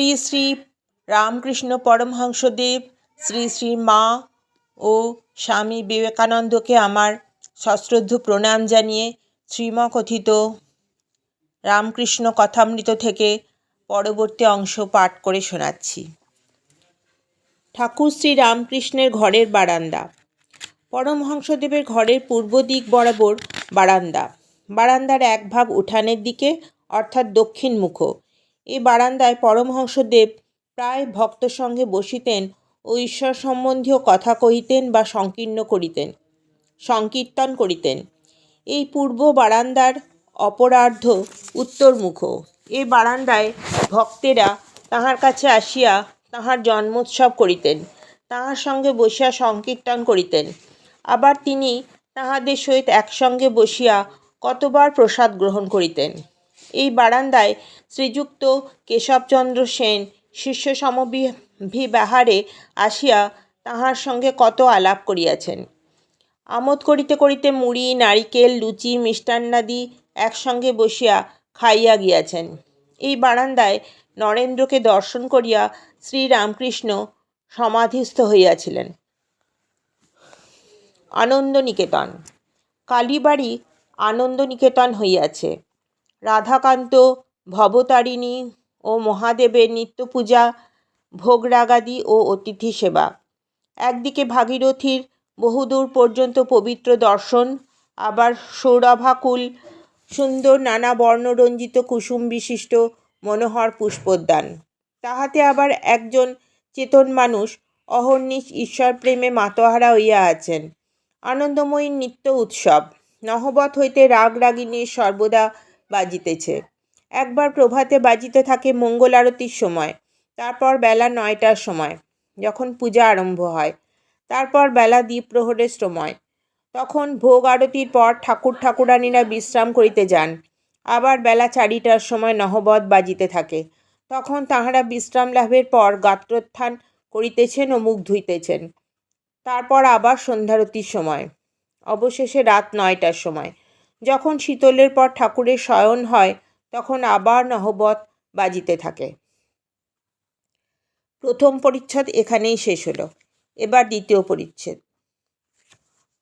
শ্রী শ্রী রামকৃষ্ণ পরমহংসদেব, শ্রী শ্রী মা ও স্বামী বিবেকানন্দকে আমার সশ্রদ্ধ প্রণাম জানিয়ে শ্রীমকথিত রামকৃষ্ণ কথামৃত থেকে পরবর্তী অংশ পাঠ করে শোনাচ্ছি। ঠাকুর শ্রী রামকৃষ্ণের ঘরের বারান্দা। পরমহংসদেবের ঘরের পূর্ব দিক বরাবর বারান্দা। বারান্দার এক ভাগ উঠানের দিকে, অর্থাৎ দক্ষিণ এই বারান্দায় পরমহংসদেব প্রায় ভক্ত সঙ্গে বসিতেন ও ঈশ্বর সম্বন্ধীয় কথা কহিতেন বা সংকীর্ণ করিতেন, সংকীর্তন করিতেন। এই পূর্ব বারান্দার অপরার্ধ উত্তরমুখ। এই বারান্দায় ভক্তেরা তাহার কাছে আসিয়া তাহার জন্মোৎসব করিতেন, তাহার সঙ্গে বসিয়া সংকীর্তন করিতেন। আবার তিনি তাহাদের সহিত একসঙ্গে বসিয়া কতবার প্রসাদ গ্রহণ করিতেন। এই বারান্দায় শ্রীযুক্ত কেশবচন্দ্র সেন শিষ্য সমভিব্যাহারে আসিয়া তাহার সঙ্গে কত আলাপ করিয়াছেন। আমোদ করিতে করিতে মুড়ি, নারিকেল, লুচি, মিষ্টান্নাদি একসঙ্গে বসিয়া খাইয়া গিয়াছেন। এই বারান্দায় নরেন্দ্রকে দর্শন করিয়া শ্রীরামকৃষ্ণ সমাধিস্থ হইয়াছিলেন। আনন্দনিকেতন। কালীবাড়ি আনন্দনিকেতন হইয়াছে। রাধাকান্ত, ভবতারিণী ও মহাদেবের নিত্য নিত্যপূজা, ভোগরাগাদি ও অতিথি সেবা একদিকে ভাগীরথীর বহুদূর পর্যন্ত পবিত্র দর্শন, আবার সৌরভাকুল, সুন্দর নানা বর্ণরঞ্জিত কুসুম বিশিষ্ট মনোহর পুষ্পোদ্যান। তাহাতে আবার একজন চেতন মানুষ অহর্নিশ ঈশ্বরপ্রেমে মাতোহারা হইয়া আছেন। আনন্দময়ীর নিত্য উৎসব। নহবত হইতে রাগ রাগিনীর সর্বদা বাজিতেছে। একবার প্রভাতে বাজিতে থাকে মঙ্গল আরতির সময়, তারপর বেলা নয়টার সময়, যখন পূজা আরম্ভ হয়, তারপর বেলা দ্বীপ্রহরের সময়। তখন ভোগ আরতির পর ঠাকুর ঠাকুরানীরা বিশ্রাম করিতে যান। আবার বেলা চারিটার সময় নহবত বাজিতে থাকে। তখন তাহারা বিশ্রাম লাভের পর গাত্রোত্থান করিতেছেন ও মুখ ধুইতেছেন। তারপর আবার সন্ধ্যারতির সময়, অবশেষে রাত নয়টার সময়। যখন শীতলের পর ঠাকুরের শয়ন হয়, তখন আবার নহবত বাজিতে থাকে। প্রথম পরিচ্ছদ এখানেই শেষ হলো। এবার দ্বিতীয় পরিচ্ছেদ।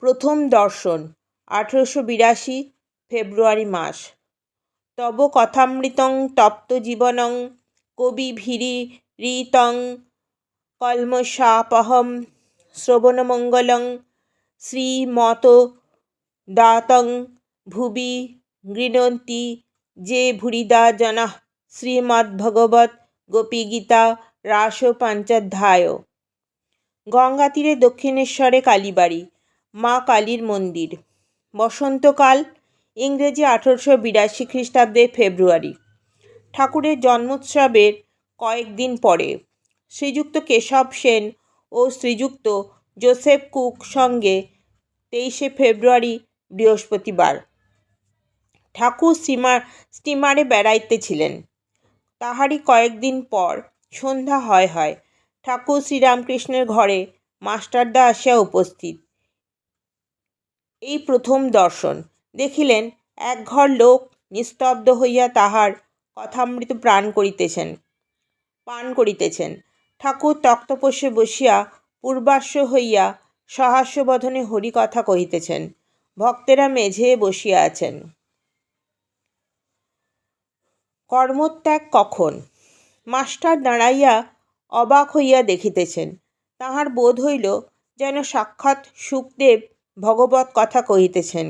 প্রথম দর্শন, আঠেরোশো বিরাশি ফেব্রুয়ারি মাস। তব কথামৃতং তপ্ত জীবনং, কবি ভিরি রিতং, কলমশাপহম শ্রবণমঙ্গলং শ্রীমত দাতং ভুবি গৃণন্তি যে ভুরিদা জনাঃ শ্রীমদ্ভগবৎ গোপীগীতা রাস পঞ্চাধ্যায় গঙ্গা তীরে দক্ষিণেশ্বরে কালীবাড়ি, মা কালীর মন্দির। বসন্তকাল, ইংরেজি আঠেরোশো বিরাশি খ্রিস্টাব্দে ফেব্রুয়ারি। ঠাকুরের জন্মোৎসবের কয়েকদিন পরে শ্রীযুক্ত কেশব সেন ও শ্রীযুক্ত জোসেফ কুক সঙ্গে তেইশে ফেব্রুয়ারি বৃহস্পতিবার। ঠাকুর স্টিমার স্টিমারে বেড়াইতেছিলেন তাহারই কয়েকদিন পর সন্ধ্যা হয় হয়, ঠাকুর শ্রীরামকৃষ্ণের ঘরে মাস্টারদা আসিয়া উপস্থিত। এই প্রথম দর্শন, দেখিলেন এক ঘর লোক নিস্তব্ধ হইয়া তাহার কথামৃত প্রাণ করিতেছেন, পান করিতেছেন। ঠাকুর তক্তপোষে বসিয়া পূর্বাশ্ব হইয়া সহাস্যবদনে হরিকথা কহিতেছেন, ভক্তেরা মেঝে বসিয়া আছেন। কর্মত্যাগ কখন? মাস্টার দাঁড়াইয়া অবাক হইয়া দেখিতেছেন। তাহার বোধ হইল যেন সাক্ষাৎ সুখদেব ভগবত কথা কহিতেছেন,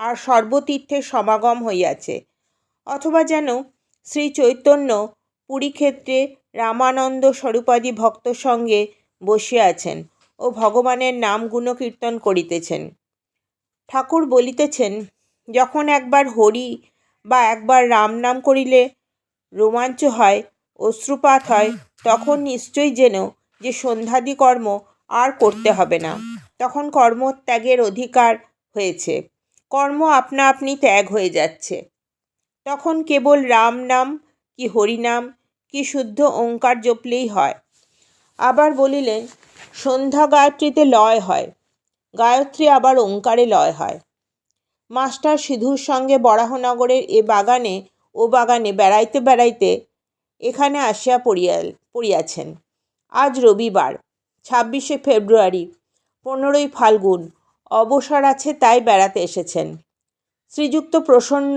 আর সর্বতীর্থের সমাগম হইয়াছে, অথবা যেন শ্রী চৈতন্য পুরীক্ষেত্রে রামানন্দ স্বরূপাদি ভক্ত সঙ্গে বসিয়া আছেন ও ভগবানের নাম গুণকীর্তন করিতেছেন। ঠাকুর বলিতেছেন, যখন একবার হরি বা একবার রাম নাম করিলে রোমাঞ্চ হয়, অশ্রুপাত হয়, তখন নিশ্চয়ই যেন যে সন্ধ্যাদি কর্ম আর করতে হবে না। তখন কর্মত্যাগের অধিকার হয়েছে। কর্ম আপনা আপনি ত্যাগ হয়ে যাচ্ছে। তখন কেবল রাম নাম কি হরিনাম কি শুদ্ধ ওঙ্কার জপলেই হয়। আবার বলিলেন, সন্ধ্যা গায়ত্রীতে লয় হয়, গায়ত্রী আবার ওঙ্কারে লয় হয়। মাস্টার সিধুর সঙ্গে বরাহনগরের এ বাগানে, ও বাগানে বেড়াইতে বেড়াইতে এখানে আসিয়া পড়িয়া পড়িয়াছেন। আজ রবিবার, ছাব্বিশে ফেব্রুয়ারি, পনেরোই ফাল্গুন, অবসর আছে তাই বেড়াতে এসেছেন। শ্রীযুক্ত প্রসন্ন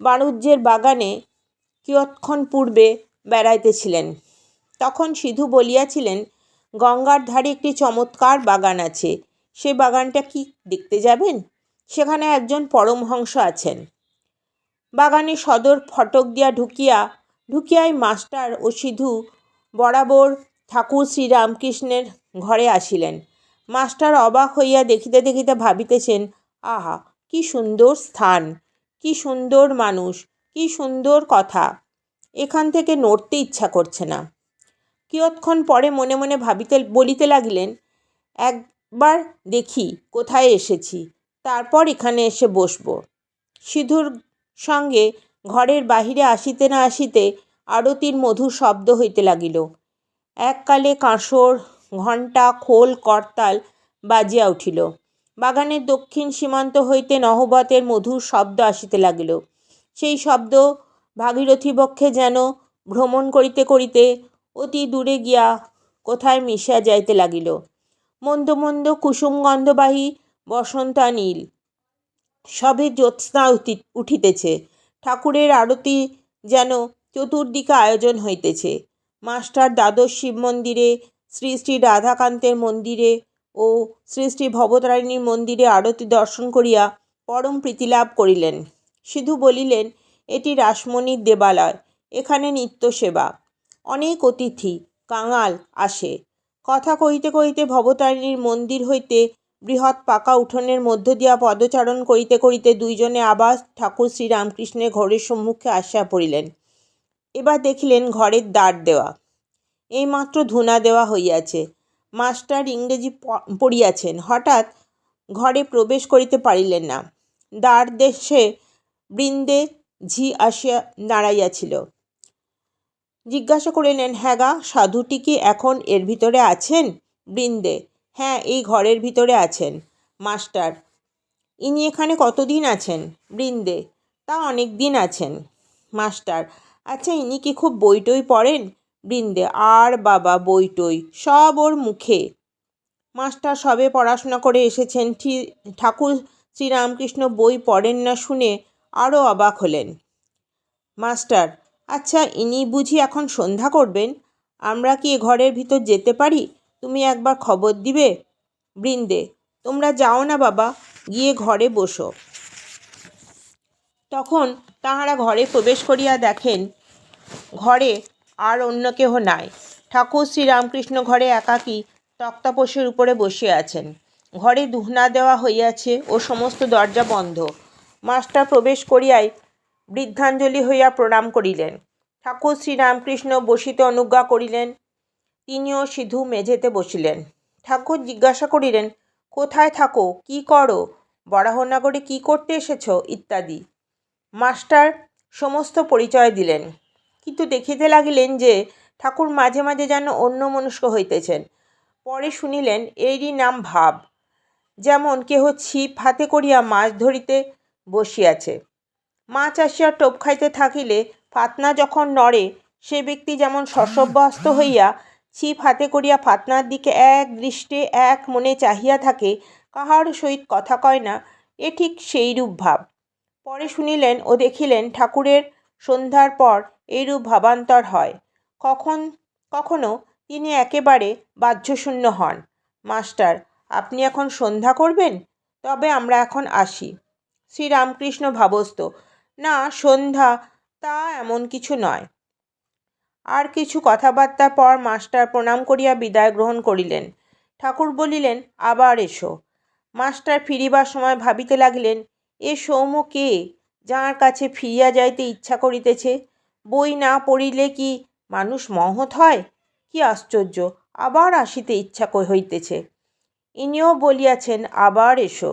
বাণুজ্যের বাগানে কিয়ৎক্ষণ পূর্বে বেড়াইতেছিলেন। তখন সিধু বলিয়াছিলেন, গঙ্গার ধারে একটি চমৎকার বাগান আছে, সে বাগানটা কি, দেখতে যাবেন? সেখানে একজন পরমহংস আছেন। বাগানে সদর ফটক দিয়া ঢুকিয়া, ঢুকিয়াই মাস্টার ও সিধু বরাবর ঠাকুর শ্রীরামকৃষ্ণের ঘরে আসিলেন। মাস্টার অবাক হইয়া দেখিতে দেখিতে ভাবিতেছেন, আহা, কি সুন্দর স্থান, কি সুন্দর মানুষ, কি সুন্দর কথা, এখান থেকে নড়তে ইচ্ছা করছে না। কিয়ৎক্ষণ পরে মনে মনে ভাবিতে বলিতে লাগিলেন, একবার দেখি, কোথায় এসেছি? তারপর এখানে এসে বসব। সিধুর সঙ্গে ঘরের বাহিরে আসিতে না আসিতে আরতির মধুর শব্দ হইতে লাগিল। এককালে কাঁসর, ঘণ্টা, খোল, করতাল বাজিয়া উঠিল। বাগানের দক্ষিণ সীমান্ত হইতে নহবতের মধুর শব্দ আসিতে লাগিল। সেই শব্দ ভাগীরথী বক্ষে যেন ভ্রমণ করিতে করিতে অতি দূরে গিয়া কোথায় মিশিয়া যাইতে লাগিল। মন্দ মন্দ কুসুম গন্ধবাহী বসন্তা নীল। সবে জ্যোৎস্না উঠি, উঠিতেছে। ঠাকুরের আরতি যেন চতুর্দিকে আয়োজন হইতেছে। মাস্টার দ্বাদশ শিব মন্দিরে, শ্রী শ্রী রাধাকান্তের মন্দিরে ও শ্রী শ্রী ভবতারিণীর মন্দিরে আরতি দর্শন করিয়া পরম প্রীতিলাভ করিলেন। সিধু বলিলেন, এটি রাসমণির দেবালয়, এখানে নিত্য সেবা। অনেক অতিথি, কাঙাল আসে। কথা কহিতে কহিতে ভবতারিণীর মন্দির হইতে বৃহৎ পাকা উঠোনের মধ্য দিয়া পদচারণ করিতে করিতে দুইজনে আবার ঠাকুর শ্রীরামকৃষ্ণের ঘরের সম্মুখে আসিয়া পড়িলেন। এবার দেখিলেন ঘরের দ্বার দেওয়া। এইমাত্র ধুনা দেওয়া হইয়াছে। মাস্টার ইংরেজি পড়িয়াছেন। হঠাৎ ঘরে প্রবেশ করিতে পারিলেন না। দ্বার দেশে বৃন্দে ঝি আসিয়া দাঁড়াইয়াছিল। জিজ্ঞাসা করিলেন হ্যাঁ গা, সাধুটি কি এখন এর ভিতরে আছেন? বৃন্দে হ্যাঁ এই ঘরের ভিতরে আছেন, মাস্টার। ইনি এখানে কতদিন আছেন? বৃন্দে, তা অনেক দিন আছেন, মাস্টার। আচ্ছা ইনি কি খুব বইটই পড়েন? বৃন্দে, আর বাবা, বইটই, সব ওর মুখে। মাস্টার, সবে পড়াশোনা করে এসেছেন ঠাকুর শ্রীরামকৃষ্ণ বই পড়েন না শুনে আরও অবাক হলেন। মাস্টার আচ্ছা ইনি বুঝি এখন সন্ধ্যা করবেন? আমরা কি এ ঘরের ভিতর যেতে পারি? তুমি একবার খবর দিবে? বৃন্দে, তোমরা যাও না বাবা, গিয়ে ঘরে বসো। তখন তাহারা ঘরে প্রবেশ করিয়া দেখেন, ঘরে আর অন্য কেহ নাই। ঠাকুর শ্রীরামকৃষ্ণ ঘরে একাকী তক্তাপোষের উপরে বসে আছেন। ঘরে দুহনা দেওয়া হইয়াছে ও সমস্ত দরজা বন্ধ। মাস্টার প্রবেশ করিয়াই বৃদ্ধাঞ্জলি হইয়া প্রণাম করিলেন। ঠাকুর শ্রীরামকৃষ্ণ বসিতে অনুজ্ঞা করিলেন তিনিও সিধু মেঝেতে বসিলেন। ঠাকুর জিজ্ঞাসা করিলেন, কোথায় থাকো? কি করো? বরাহনগরে কি করতে এসেছ? ইত্যাদি। মাস্টার সমস্ত পরিচয় দিলেন। কিন্তু দেখিতে লাগিলেন যে, ঠাকুর মাঝে মাঝে যেন অন্য মনস্ক হইতেছেন। পরে শুনিলেন, এরই নাম ভাব। যেমন কেহ ছিপ হাতে করিয়া মাছ ধরিতে বসিয়াছে। মাছ আসিয়া টোপ খাইতে থাকিলে ফাতনা যখন নড়ে, সে ব্যক্তি যেমন শশব্যস্ত হইয়া ছিপ হাতে করিয়া ফাতনার দিকে এক দৃষ্টে এক মনে চাহিয়া থাকে, কাহার সহিত কথা কয় না, এ ঠিক সেইরূপ ভাব। পরে শুনিলেন ও দেখিলেন ঠাকুরের সন্ধ্যার পর এইরূপ ভাবান্তর হয়। কখন, কখনো তিনি একেবারে বাহ্যশূন্য হন। মাস্টার, আপনি এখন সন্ধ্যা করবেন? তবে আমরা এখন আসি। শ্রীরামকৃষ্ণ ভাবস্ত না, সন্ধ্যা তা এমন কিছু নয়। আর কিছু কথাবার্তার পর মাস্টার প্রণাম করিয়া বিদায় গ্রহণ করিলেন। ঠাকুর বলিলেন, আবার এসো। মাস্টার ফিরিবার সময় ভাবিতে লাগিলেন, এ সৌম কে? যাঁর কাছে ফিরিয়া যাইতে ইচ্ছা করিতেছে, বই না পড়িলে কি মানুষ মহৎ হয়? কি আশ্চর্য, আবার আসিতে ইচ্ছা হইতেছে। ইনিও বলিয়াছেন, আবার এসো,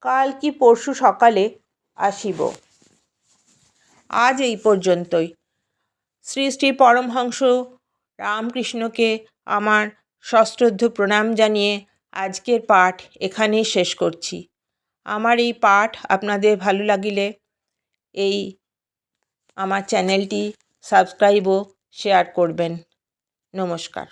কাল কি পরশু সকালে আসিব। আজ এই পর্যন্তই। শ্রী শ্রী পরমহংস রামকৃষ্ণকে আমার সশ্রদ্ধ প্রণাম জানিয়ে আজকের পাঠ এখানেই শেষ করছি। আমার এই পাঠ আপনাদের ভালো লাগিলে এই আমার চ্যানেলটি সাবস্ক্রাইব ও শেয়ার করবেন। নমস্কার।